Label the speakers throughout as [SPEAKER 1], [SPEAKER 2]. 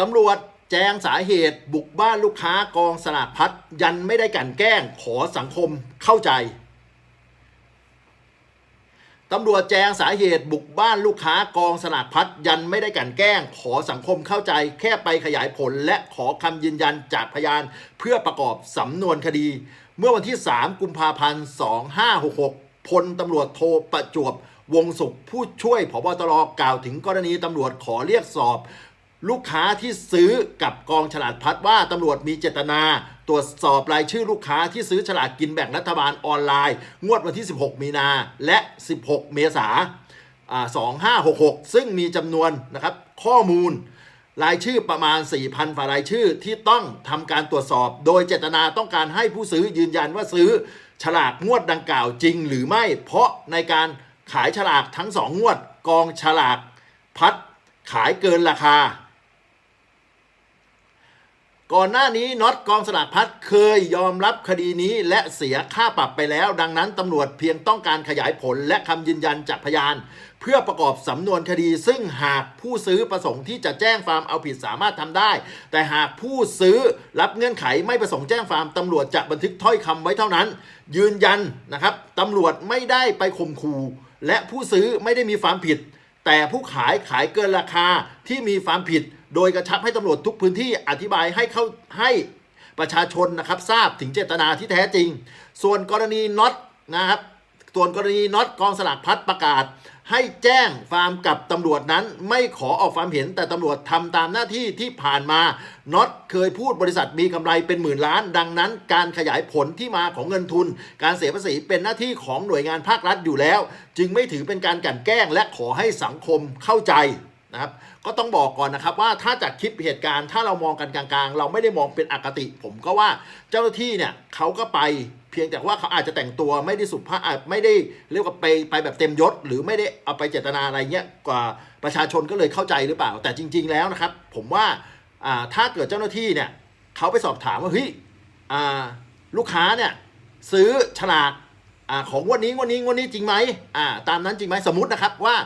[SPEAKER 1] ตำรวจแจ้งสาเหตุ บุกบ้านลูกค้ากองสลากพัดยันไม่ได้กลันแกล้งขอสังคมเข้าใจตำรวจแจ้งสาเหตุบุกบ้านลูกค้ากองสลากพัดยันไม่ได้กลันแกล้ง ขอสังคมเข้าใจ แค่ไปขยายผลและขอคำยืนยันจากพยานเพื่อประกอบสำนวนคดี เมื่อวันที่ 3 กุมภาพันธ์ 2566 พลตำรวจโทประจวบวงสุขผู้ช่วยผบตรกล่าวถึงกรณีตำรวจขอเรียกสอบ ลูกค้าที่ซื้อกับกองฉลาดพัดว่าตำรวจมีเจตนา ตรวจสอบรายชื่อลูกค้าที่ซื้อฉลากกินแบ่งรัฐบาลออนไลน์ งวดวันที่ 16 มีนาและ 16 เมษาอ่า2566 ซึ่งมีจำนวนนะครับข้อมูล รายชื่อประมาณ 4,000ฝ่ารายชื่อที่ต้องทำการตรวจสอบ โดยเจตนาต้องการให้ผู้ซื้อยืนยันว่าซื้อฉลากงวดดังกล่าวจริงหรือไม่ เพราะในการขายฉลากทั้งสองงวด กองฉลากพัดขายเกินราคา ก่อนหน้านี้น็อตกองสลากพัดเคยยอมรับคดีนี้และเสียค่าปรับไปแล้ว ดังนั้นตำรวจเพียงต้องการขยายผลและคำยืนยันจากพยาน เพื่อประกอบสำนวนคดี ซึ่งหากผู้ซื้อประสงค์ที่จะแจ้งฟาร์มเอาผิดสามารถทำได้ แต่หากผู้ซื้อรับเงื่อนไขไม่ประสงค์แจ้งฟาร์มตำรวจจะบันทึกถ้อยคำไว้เท่านั้น ยืนยันนะครับตำรวจไม่ได้ไปข่มขู่และผู้ซื้อไม่ได้มีความผิด แต่ผู้ขายขายเกินราคาที่มีความผิด โดยกระชับให้ตำรวจทุกพื้นที่อธิบายให้เข้าให้ประชาชนนะครับทราบถึงเจตนาที่แท้จริง ส่วนกรณีน็อตนะครับส่วนกรณีน็อตกองสลากพัดประกาศ ให้แจ้งฟาร์มกับตำรวจนั้น ไม่ขอออกความเห็นแต่ตำรวจทำตามหน้าที่ที่ผ่านมาน็อตเคยพูดบริษัทมีกำไรเป็นหมื่นล้าน ดังนั้น การขยายผลที่มาของเงินทุน การเสียภาษีเป็นหน้าที่ของหน่วยงานภาครัฐอยู่แล้ว จึงไม่ถือเป็นการกลั่นแกล้งและขอให้สังคมเข้าใจ นะครับก็ต้องบอกก่อนนะครับว่าถ้าจากคลิปเหตุการณ์ถ้าเรามองกันกลางๆ เราไม่ได้มองเป็นอคติ ผมก็ว่าเจ้าหน้าที่เนี่ยเขาก็ไปเพียงแต่ว่าเขาอาจจะแต่งตัวไม่ได้สุภาพไม่ได้เรียกว่าไปไปแบบเต็มยศ หรือไม่ได้เอาไปเจตนาอะไรเงี้ยกว่าประชาชนก็เลยเข้าใจหรือเปล่า แต่จริง ๆแล้วนะครับ ผมว่าถ้าเกิดเจ้าหน้าที่เนี่ยเขาไปสอบถามว่าเฮ้ยลูกค้าเนี่ยซื้อฉลากอของวันนี้วันนี้วันนี้จริงไหมตามนั้นจริงไหมสมมตินะครับว่า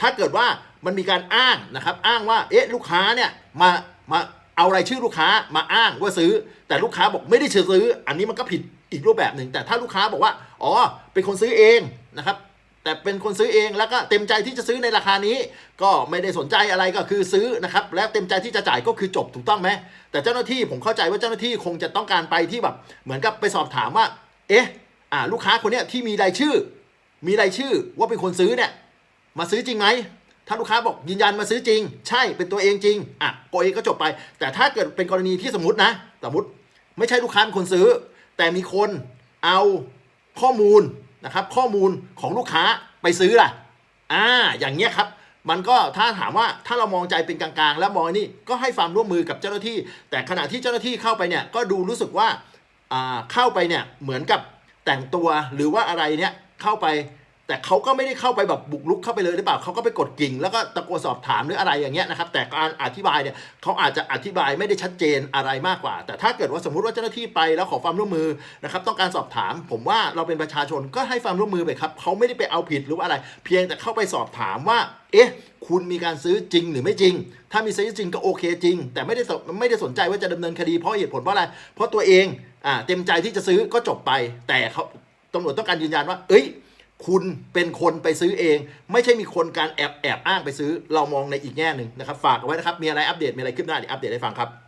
[SPEAKER 1] ถ้าเกิดว่า มันมีการอ้างนะครับอ้างว่าเอ๊ะลูกค้าเนี่ยมามาเอารายชื่อลูกค้ามาอ้างว่าซื้อ แต่ลูกค้าบอกไม่ได้ซื้อ อันนี้มันก็ผิดอีกรูปแบบหนึ่งแต่ถ้าลูกค้าบอกว่าอ๋อเป็นคนซื้อเองนะครับแต่เป็นคนซื้อเองแล้วก็เต็มใจที่จะซื้อในราคานี้ ก็ไม่ได้สนใจอะไรก็คือซื้อนะครับแล้วเต็มใจที่จะจ่ายก็คือจบถูกต้องไหมแต่เจ้าหน้าที่ผมเข้าใจว่าเจ้าหน้าที่คงจะต้องการไปที่แบบ เหมือนกับไปสอบถามว่า เอ๊ะอ่าลูกค้าคนเนี้ยที่มีรายชื่อ มีรายชื่อว่าเป็นคนซื้อเนี่ยมาซื้อจริงไหม ถ้าลูกค้าบอกยืนยันมาซื้อจริง ใช่เป็นตัวเองจริงอะโกเองก็จบไป แต่ถ้าเกิดเป็นกรณีที่สมมตินะ สมมติไม่ใช่ลูกค้าเป็นคนซื้อ แต่มีคนเอาข้อมูลนะครับข้อมูลของลูกค้าไปซื้อล่ะอ่าอย่างเงี้ยครับมันก็ถ้าถามว่าถ้าเรามองใจเป็นกลางๆ แล้วมองนี่ก็ให้ความร่วมมือกับเจ้าหน้าที่ แต่ขณะที่เจ้าหน้าที่เข้าไปเนี่ยก็ดูรู้สึกว่าอ่าเข้าไปเนี่ยเหมือนกับแต่งตัวหรือว่าอะไรเนี่ยเข้าไป แต่เขาก็ไม่ได้เข้าไปแบบบุกลุกเข้าไปเลยหรือเปล่าเขาก็ไปกดกิ่ง แล้วก็ตะโกนสอบถามหรืออะไรอย่างเงี้ยนะครับแต่การอธิบายเนี่ยเขาอาจจะอธิบายไม่ได้ชัดเจนอะไรมากกว่า แต่ถ้าเกิดว่าสมมติว่าเจ้าหน้าที่ไปแล้วขอความร่วมมือนะครับต้องการสอบถาม ผมว่าเราเป็นประชาชนก็ให้ความร่วมมือไปครับเขาไม่ได้ไปเอาผิดหรือว่าอะไร เพียงแต่เข้าไปสอบถามว่า เอ๊ะคุณมีการซื้อจริงหรือไม่จริง ถ้ามีซื้อจริงก็โอเคจริง แต่ไม่ได้ไม่ได้สนใจว่าจะดำเนินคดีเพราะเหตุผลเพราะอะไร เพราะตัวเองอ่าเต็มใจที่จะซื้อก็จบไป แต่เขาตำรวจต้องการยืนยันว่า เอ้ย คุณเป็นคนไปซื้อเอง ไม่ใช่มีคนการแอบแอบอ้างไปซื้อ เรามองในอีกแง่หนึ่งนะครับ ฝากเอาไว้นะครับ มีอะไรอัปเดตมีอะไรขึ้นหน้าเดี๋ยวอัปเดตให้ฟังครับ